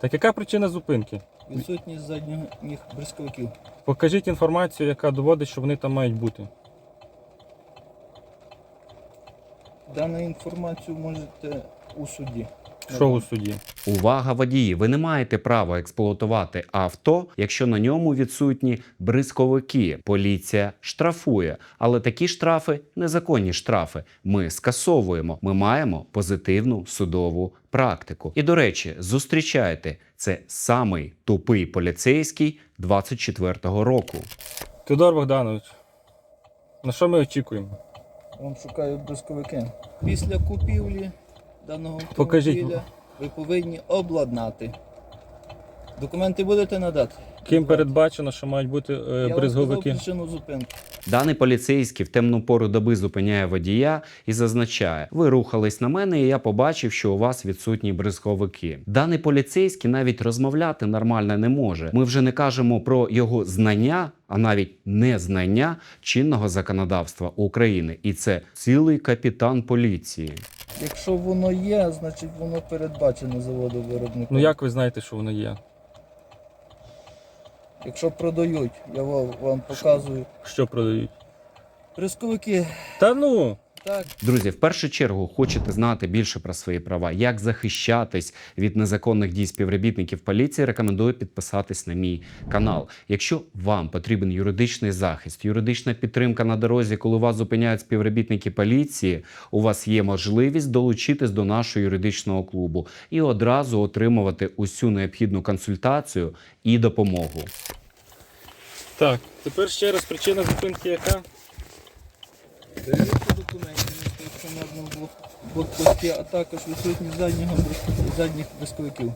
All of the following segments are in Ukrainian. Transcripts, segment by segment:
Так яка причина зупинки? Відсутність задніх бризковиків. Покажіть інформацію, яка доводить, що вони там мають бути. Дану інформацію можете у суді. Що у суді? Увага, водії! Ви не маєте права експлуатувати авто, якщо на ньому відсутні бризковики. Поліція штрафує, але такі штрафи незаконні штрафи. Ми скасовуємо. Ми маємо позитивну судову практику. І до речі, зустрічайте це самий тупий поліцейський 24-го року. Тодор Богданович, на що ми очікуємо? Вам шукаю бризковики. Після купівлі даного Покажіть. автомобіля ви повинні обладнати. Документи будете надати? Ким передбачено, що мають бути е, Я вам сказав бризговики? причину зупинки. Даний поліцейський в темну пору доби зупиняє водія і зазначає: ви рухались на мене, і я побачив, що у вас відсутні бризковики. Даний поліцейський навіть розмовляти нормально не може. Ми вже не кажемо про його знання, а навіть незнання чинного законодавства України. І це цілий капітан поліції. Якщо воно є, значить воно передбачено заводу виробником. Ну як ви знаєте, що воно є? Якщо продають, я вам, вам показую. Що продають? Рисковики. Та ну! Так, Друзі, в першу чергу хочете знати більше про свої права, як захищатись від незаконних дій співробітників поліції. Рекомендую підписатись на мій канал. Якщо вам потрібен юридичний захист, юридична підтримка на дорозі, коли вас зупиняють співробітники поліції, у вас є можливість долучитись до нашого юридичного клубу і одразу отримувати усю необхідну консультацію і допомогу. Так, тепер ще раз причина зупинки яка? Документів на стаціонарному блокпості, а також відсутність заднього задніх бризковиків.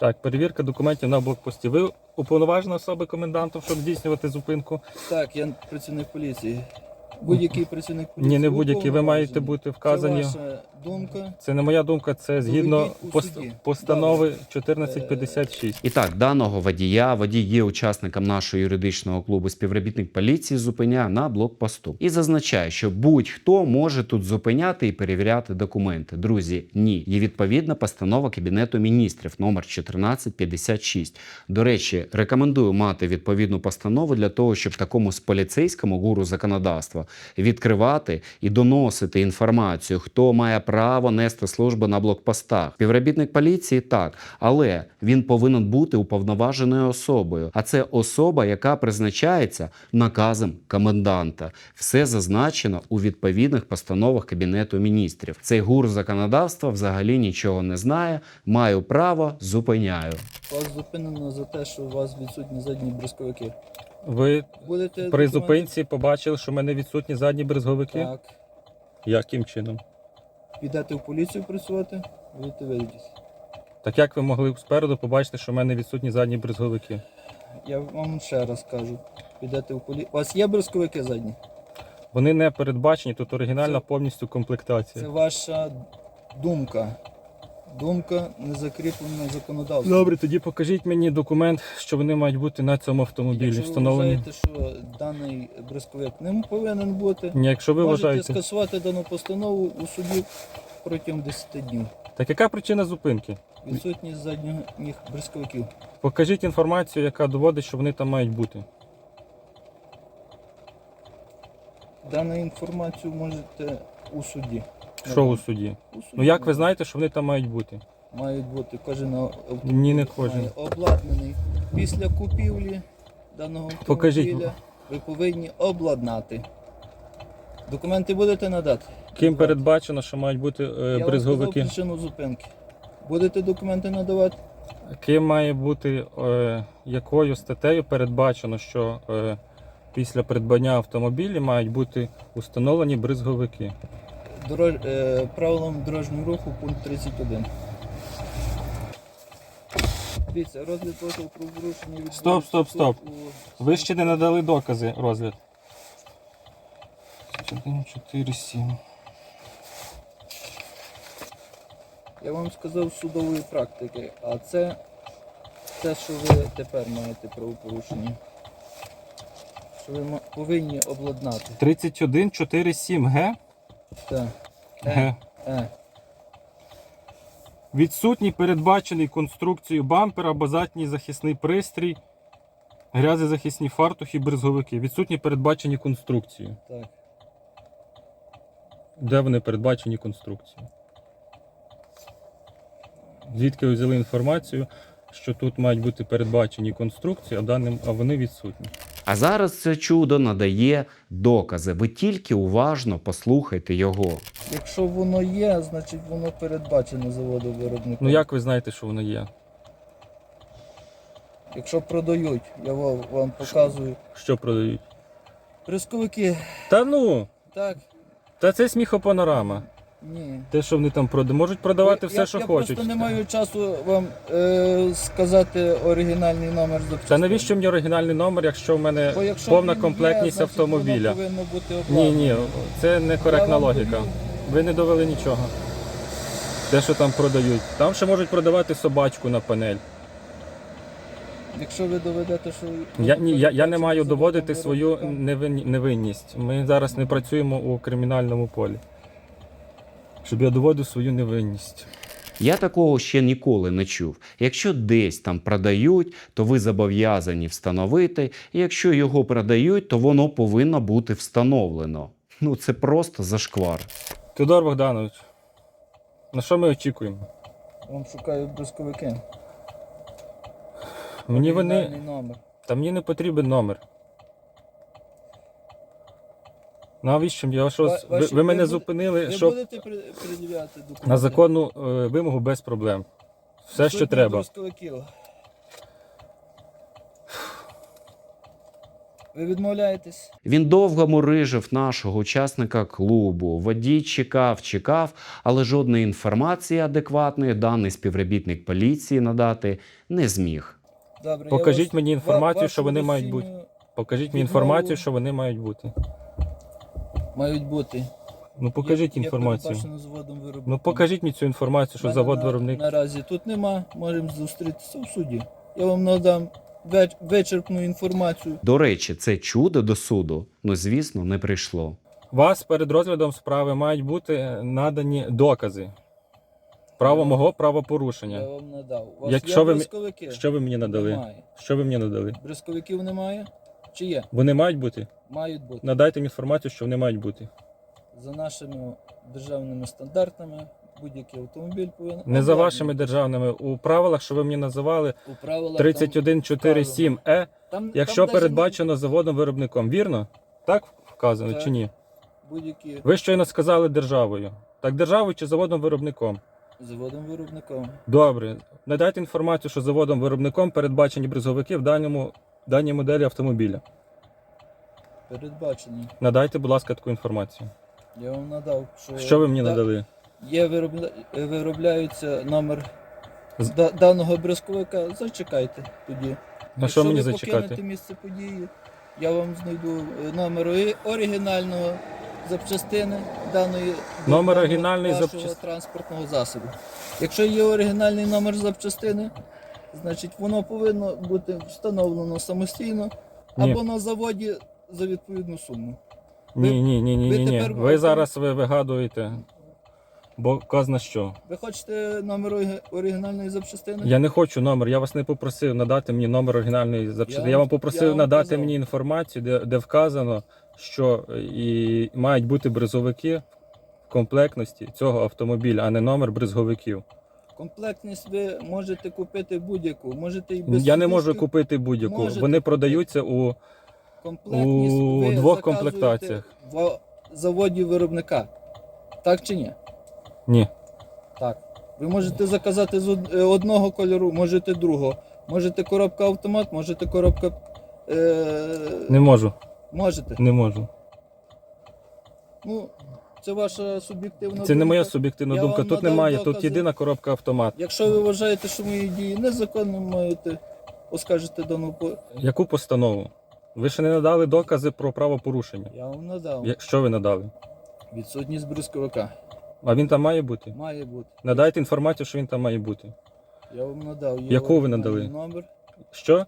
Так, перевірка документів на блокпості. Ви уповноважена особа комендантом, щоб здійснювати зупинку? Так, я працівник поліції. Будь-який працівник поліції. Ні, не будь-які. Ви маєте бути вказані. Це ваша думка. Це не моя думка, це згідно Доведіть у пост- суді. постанови 1456. І так, даного водія, водій є учасником нашого юридичного клубу співробітник поліції, зупиняє на блокпосту і зазначає, що будь-хто може тут зупиняти і перевіряти документи. Друзі, ні, є відповідна постанова Кабінету міністрів номер 1456. До речі, рекомендую мати відповідну постанову для того, щоб такому з поліцейському гуру законодавства відкривати і доносити інформацію, хто має право нести службу на блокпостах. Співробітник поліції так, але він повинен бути уповноваженою особою. А це особа, яка призначається наказом коменданта. Все зазначено у відповідних постановах Кабінету міністрів. Цей гур законодавства взагалі нічого не знає. Маю право, зупиняю. Вас зупинено за те, що у вас відсутні задні бризковики. Ви Будете при зупинці побачили, що в мене відсутні задні брезговики? Так. Яким чином? Підете в поліцію працювати, будете вийдіть. Так як ви могли спереду побачити, що в мене відсутні задні брезговики? Я вам ще раз кажу. Підете в поліцію. У вас є бризковики задні? Вони не передбачені, тут оригінальна Це- повністю комплектація. Це ваша думка. Думка не закріплена законодавством. Добре, тоді покажіть мені документ, що вони мають бути на цьому автомобілі Якщо ви встановлені. вважаєте, що даний бризковик не повинен бути, Ні, якщо ви можете вважаєте. скасувати дану постанову у суді протягом 10 днів. Так яка причина зупинки? Відсутність задніх бризковиків. Покажіть інформацію, яка доводить, що вони там мають бути. Дану інформацію можете у суді. Що у суді? Ну як ви знаєте, що вони там мають бути? Мають бути кожен автомобіль Ні, не кожен. має обладнаний. Після купівлі даного автомобіля Покажіть. ви повинні обладнати. Документи будете надати? Ким передбачено, що мають бути е, Я вам сказав брезговики? причину зупинки. Будете документи надавати? Ким має бути е, якою статтею передбачено, що е, після придбання автомобіля мають бути установлені бризговики? Дорож... Е, правилам дорожнього руху пункт 31. Дивіться, розгляд вашого правопорушення від Стоп, стоп, стоп. Ви ще не надали докази розгляд. 1, 4, 7. Я вам сказав судової практики, а це те, що ви тепер маєте правопорушення. Що ви повинні обладнати. 31, 4, 7, Г? Так. Відсутній передбачений конструкцією бампер або задній захисний пристрій, грязезахисні фартухи, бризговики. Відсутні передбачені конструкцією. Так. Де вони передбачені конструкцією? Звідки ви взяли інформацію, що тут мають бути передбачені конструкції, а, даним, а вони відсутні? А зараз це чудо надає докази. Ви тільки уважно послухайте його. Якщо воно є, значить воно передбачено заводом виробником. Ну як ви знаєте, що воно є? Якщо продають, я вам, вам показую. Що продають? Присковики, Та ну! так, Та це сміхопанорама. Ні. Те, що вони там продають, можуть продавати все, я, що я хочуть. просто не маю часу вам е, сказати оригінальний номер запчастин. Та навіщо мені оригінальний номер, якщо в мене якщо повна він є, комплектність автомобіля? Воно бути Ні, ні, це некоректна Я логіка. довів. Ви не довели нічого. Те, що там продають. Там ще можуть продавати собачку на панель. Якщо ви доведете, що Я, ні, я, я не маю доводити свою невинність. Ми зараз не працюємо у кримінальному полі. Щоб я доводив свою невинність. Я такого ще ніколи не чув. Якщо десь там продають, то ви зобов'язані встановити. І якщо його продають, то воно повинно бути встановлено. Ну це просто зашквар. Тодор Богданович, на що ми очікуємо? Вам шукаю брусковики. Мені вони. Номер. Та мені не потрібен номер. Навіщо? Я Ва- Ви, ваші- ви мене ви зупинили, Ви щоб будете при- пред'являти документи? на законну е, вимогу без проблем. Все, що Сотні треба. Ви відмовляєтесь? Він довго мурижив нашого учасника клубу. Водій чекав, чекав, але жодної інформації адекватної даний співробітник поліції надати не зміг. Добре, я Покажіть вас- мені ва- інформацію, вашу що вони мають бути. Покажіть мені Відмову. інформацію, що вони мають бути. Мають бути. Ну покажіть є інформацію. передбачено заводом. Ну покажіть мені цю інформацію, що завод на- виробник. Наразі тут нема, можемо зустрітися в суді. Я вам надам веч- вичерпну інформацію. До речі, це чудо до суду, ну звісно, не прийшло. Вас перед розглядом справи мають бути надані докази. Право мого Я правопорушення. вам надав. У вас Якщо є ви Що ви мені надали? Немає. Що ви мені надали? Бризковиків немає? Чи є? Вони мають бути? Мають бути. Надайте мені інформацію, що вони мають бути. За нашими державними стандартами будь-який автомобіль повинен. Не за вашими державними. У правилах, що ви мені називали У правилах 3147Е, там, якщо там передбачено заводом виробником. Вірно? Так вказано Так. чи ні? Будь-які Ви щойно сказали державою. Так державою чи заводом виробником? заводом виробником. Добре. Надайте інформацію, що заводом виробником передбачені бризовики в даному, даній моделі автомобіля. Передбачений. Надайте, будь ласка, таку інформацію. Я вам надав, що. Що ви мені да- надали? Є виробля... е, виробляється номер З- да- даного бризковика. Зачекайте тоді. На що мені ви зачекати? покинете місце події, я вам знайду е, номер ори- оригінального запчастини даної Номер даного оригінальної вашого запчас- транспортного засобу. Якщо є оригінальний номер запчастини, значить воно повинно бути встановлено самостійно Ні. або на заводі за відповідну суму. Ні, ні, ні, ні, ви ні, ні. тепер Ви зараз ви вигадуєте. Бо казна що? Ви хочете номер ориг- оригінальної запчастини? Я не хочу номер. Я вас не попросив надати мені номер оригінальної запчастини. Я, Я вам вам- попросив я вам надати казав. мені інформацію, де, де вказано, що і мають бути бризовики в комплектності цього автомобіля, а не номер бризговиків. Комплектність ви можете купити будь-яку, можете і без Я не можу купити будь-яку. Можете Вони купити. продаються у Комплектність у ви двох заказуєте комплектаціях. В заводі виробника. Так чи ні? ні. Так. Ви можете заказати з од- е, одного кольору, можете другого. Можете коробка автомат, можете коробка. Е... Не можу. Можете. Не можу. Ну, це ваша суб'єктивна думка. Це не моя суб'єктивна Я думка. вам Тут надав немає. Тут докази. єдина коробка автомат. Якщо ви вважаєте, що мої дії незаконні, маєте оскаржити дану по. Яку постанову? Ви ще не надали докази про правопорушення. Я вам надав. Я- Що ви надали? Відсутність бризковика. А він там має бути? Має бути. Надайте інформацію, що він там має бути. Я вам надав. Є Яку ви оригінальний надали? Номер. Що?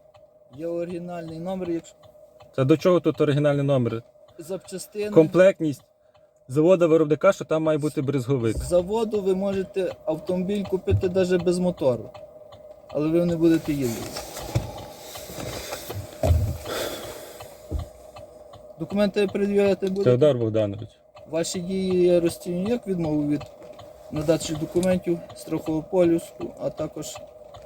Є оригінальний номер, якщо Та до чого тут оригінальний номер? запчастини. Комплектність завода виробника, що там має бути бризговик. З заводу ви можете автомобіль купити навіть без мотору, але ви не будете їздити. Документи пред'являти будете? Теодор Богданович. Ваші дії я розцінюю як відмову від надачі документів, страхового полюсу, а також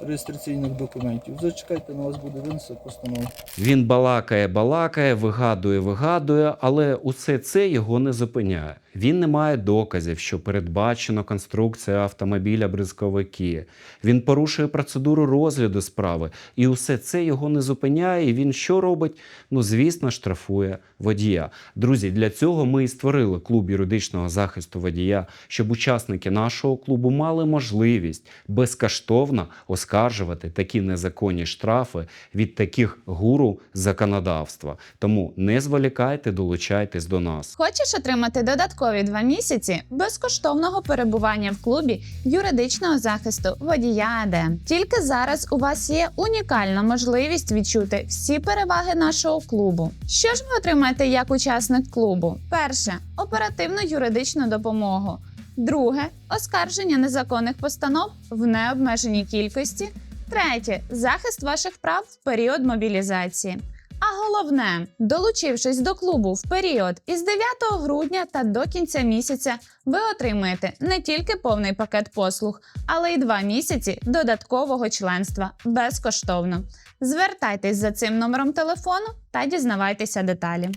реєстраційних документів. Зачекайте, на вас буде винесена постанова. Він балакає, балакає, вигадує, вигадує, але усе це його не зупиняє. Він не має доказів, що передбачено конструкція автомобіля бризковики. Він порушує процедуру розгляду справи, і усе це його не зупиняє. І він що робить? Ну, звісно, штрафує водія. Друзі, для цього ми і створили клуб юридичного захисту водія, щоб учасники нашого клубу мали можливість безкоштовно оскаржувати такі незаконні штрафи від таких гуру законодавства. Тому не зволікайте, долучайтесь до нас. Хочеш отримати додаткові два місяці безкоштовного перебування в клубі юридичного захисту водія АД? Тільки зараз у вас є унікальна можливість відчути всі переваги нашого клубу. Що ж ви отримаєте як учасник клубу? Перше оперативну юридичну допомогу. Друге оскарження незаконних постанов в необмеженій кількості. Третє захист ваших прав в період мобілізації. А головне, долучившись до клубу в період із 9 грудня та до кінця місяця, ви отримаєте не тільки повний пакет послуг, але й два місяці додаткового членства безкоштовно. Звертайтесь за цим номером телефону та дізнавайтеся деталі.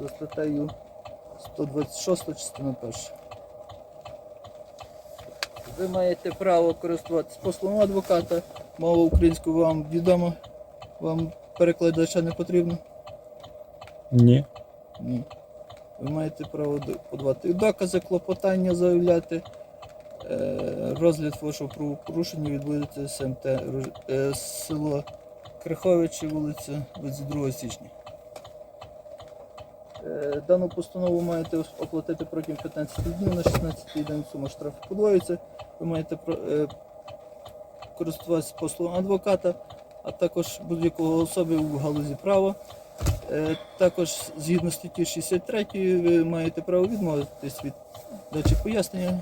За статтею 126 частина 1. Ви маєте право користуватися послугом адвоката. Мова українською вам відома. Вам перекладача не потрібно? Ні. Ні. Ви маєте право подавати докази, клопотання заявляти. Е, Розгляд вашого правопорушення відбудеться СМТ е, село Криховичі, вулиця 22 січня. Е, Дану постанову маєте оплатити протягом 15 днів на 16 день сума штрафу подвоїться. Ви маєте користуватися послугом адвоката, а також будь-якого особи у галузі права. Е, Також згідно статті 63 ви маєте право відмовитись від дачі пояснення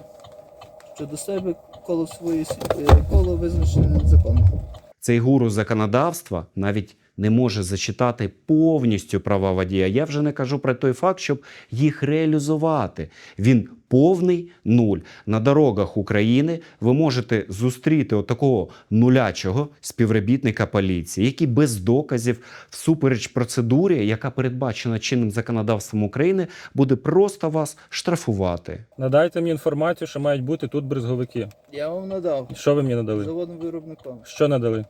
щодо себе коло своєї е, коло визначене законом. Цей гуру законодавства навіть не може зачитати повністю права водія. Я вже не кажу про той факт, щоб їх реалізувати. Він повний нуль. На дорогах України ви можете зустріти отакого нулячого співробітника поліції, який без доказів, всупереч процедурі, яка передбачена чинним законодавством України, буде просто вас штрафувати. Надайте мені інформацію, що мають бути тут бризговики. Я вам надав Що ви мені надали? заводним виробником. Що надали?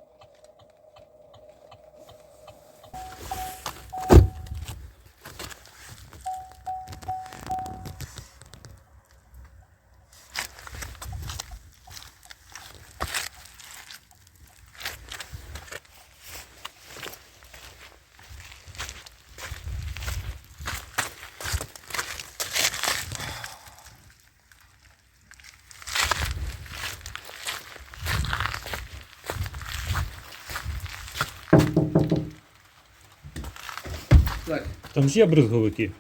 Так, Там ж є бризговики.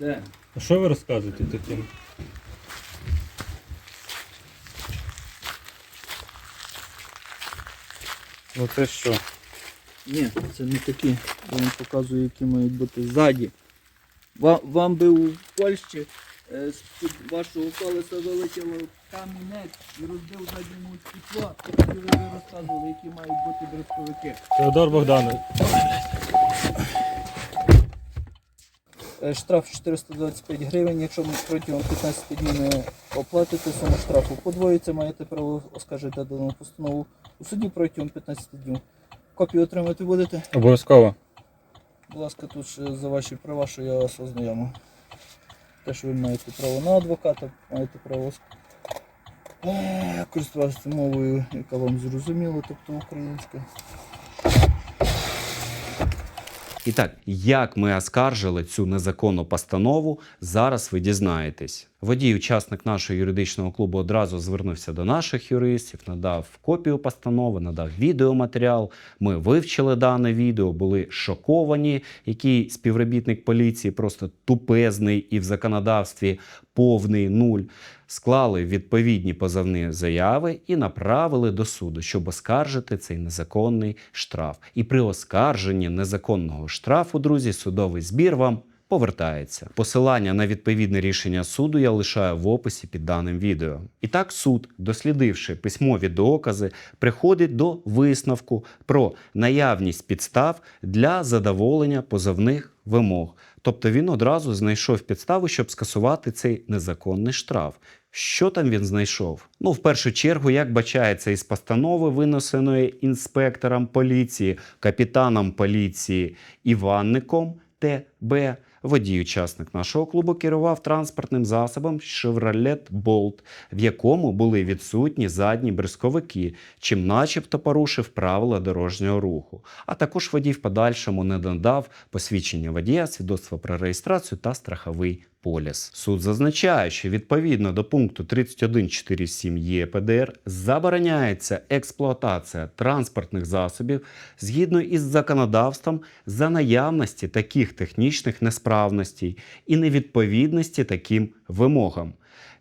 де? А що ви розказуєте таким? Ну це що? Ні, це не такі. Я вам показую, які мають бути ззаді. Вам, вам би у Польщі е, з-під вашого колеса вилетіло камінець і розбив задньому стекло, і ви розказували, які мають бути дрозковики. Теодор Богданович. Е, Штраф 425 гривень, якщо ми протягом 15 днів не оплатите, сума штрафу подвоїться, маєте право оскаржити дану постанову у суді протягом 15 днів. Копію отримати будете? Обов'язково. Будь ласка, тут ще за ваші права, що я вас ознайомив. Те, що ви маєте право на адвоката, маєте право е, користуватися мовою, яка вам зрозуміла, тобто українська. І так, як ми оскаржили цю незаконну постанову, зараз ви дізнаєтесь. Водій, учасник нашого юридичного клубу, одразу звернувся до наших юристів, надав копію постанови, надав відеоматеріал. Ми вивчили дане відео, були шоковані, який співробітник поліції просто тупезний і в законодавстві повний нуль. Склали відповідні позовні заяви і направили до суду, щоб оскаржити цей незаконний штраф. І при оскарженні незаконного штрафу, друзі, судовий збір вам повертається. Посилання на відповідне рішення суду я лишаю в описі під даним відео. І так суд, дослідивши письмові докази, приходить до висновку про наявність підстав для задоволення позовних вимог. Тобто він одразу знайшов підставу, щоб скасувати цей незаконний штраф. Що там він знайшов? Ну, в першу чергу, як бачається із постанови, винесеної інспектором поліції, капітаном поліції Іванником ТБ, водій учасник нашого клубу керував транспортним засобом Chevrolet Bolt, в якому були відсутні задні бризковики, чим начебто порушив правила дорожнього руху. А також водій в подальшому не надав посвідчення водія, свідоцтва про реєстрацію та страховий поліс. Суд зазначає, що відповідно до пункту 31.4.7 ЄПДР забороняється експлуатація транспортних засобів згідно із законодавством за наявності таких технічних несправностей і невідповідності таким вимогам.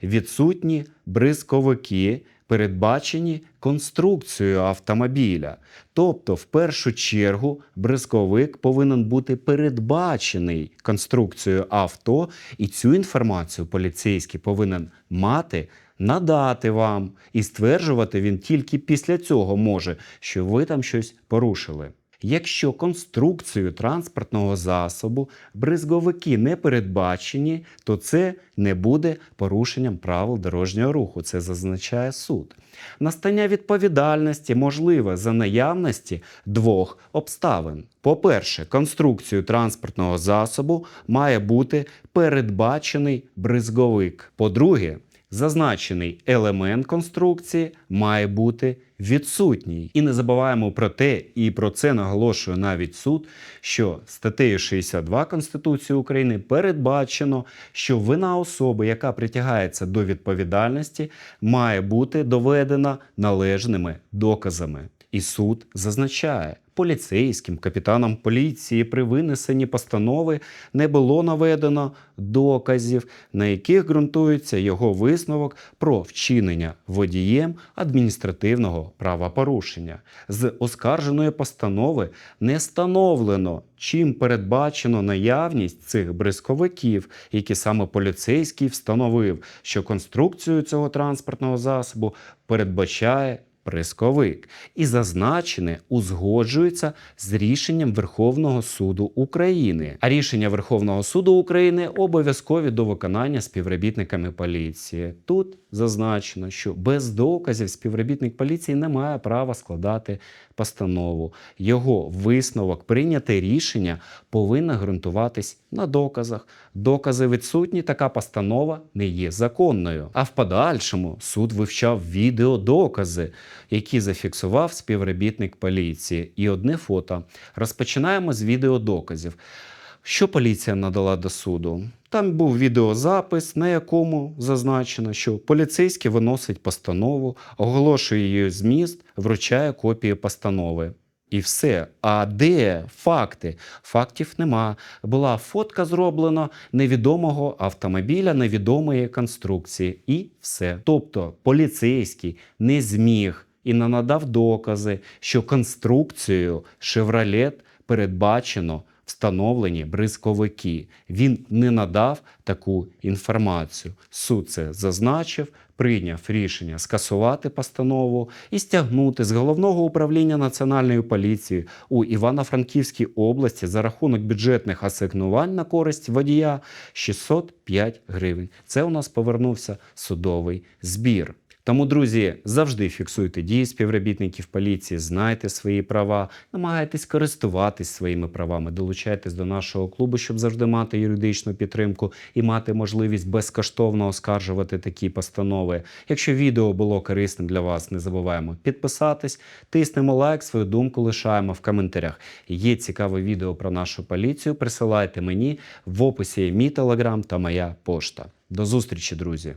Відсутні бризковики передбачені конструкцією автомобіля. Тобто, в першу чергу, бризковик повинен бути передбачений конструкцією авто, і цю інформацію поліцейський повинен мати. Надати вам і стверджувати він тільки після цього може, що ви там щось порушили. Якщо конструкцією транспортного засобу бризговики не передбачені, то це не буде порушенням правил дорожнього руху. Це зазначає суд. Настання відповідальності можливе за наявності двох обставин. По-перше, конструкцією транспортного засобу має бути передбачений бризговик. По-друге, Зазначений елемент конструкції має бути відсутній. І не забуваємо про те, і про це наголошує навіть суд, що статтею 62 Конституції України передбачено, що вина особи, яка притягається до відповідальності, має бути доведена належними доказами. І суд зазначає, поліцейським капітанам поліції при винесенні постанови не було наведено доказів, на яких ґрунтується його висновок про вчинення водієм адміністративного правопорушення. З оскарженої постанови не встановлено, чим передбачено наявність цих бризковиків, які саме поліцейський встановив, що конструкцію цього транспортного засобу передбачає Присковик і зазначене узгоджується з рішенням Верховного суду України. А рішення Верховного суду України обов'язкові до виконання співробітниками поліції. Тут зазначено, що без доказів співробітник поліції не має права складати постанову. Його висновок, прийняте рішення повинно ґрунтуватись на доказах. Докази відсутні, така постанова не є законною. А в подальшому суд вивчав відеодокази, які зафіксував співробітник поліції. І одне фото. Розпочинаємо з відеодоказів. Що поліція надала до суду? Там був відеозапис, на якому зазначено, що поліцейський виносить постанову, оголошує її зміст, вручає копію постанови. І все. А де факти? Фактів нема. Була фотка зроблена невідомого автомобіля невідомої конструкції. І все. Тобто поліцейський не зміг і не надав докази, що конструкцією Chevrolet передбачено встановлені бризковики. Він не надав таку інформацію. Суд це зазначив, прийняв рішення скасувати постанову і стягнути з головного управління Національної поліції у Івано-Франківській області за рахунок бюджетних асигнувань на користь водія 605 гривень. Це у нас повернувся судовий збір. Тому, друзі, завжди фіксуйте дії співробітників поліції, знайте свої права, намагайтесь користуватись своїми правами, долучайтесь до нашого клубу, щоб завжди мати юридичну підтримку і мати можливість безкоштовно оскаржувати такі постанови. Якщо відео було корисним для вас, не забуваємо підписатись, тиснемо лайк, свою думку лишаємо в коментарях. Є цікаве відео про нашу поліцію. Присилайте мені в описі мій телеграм та моя пошта. До зустрічі, друзі!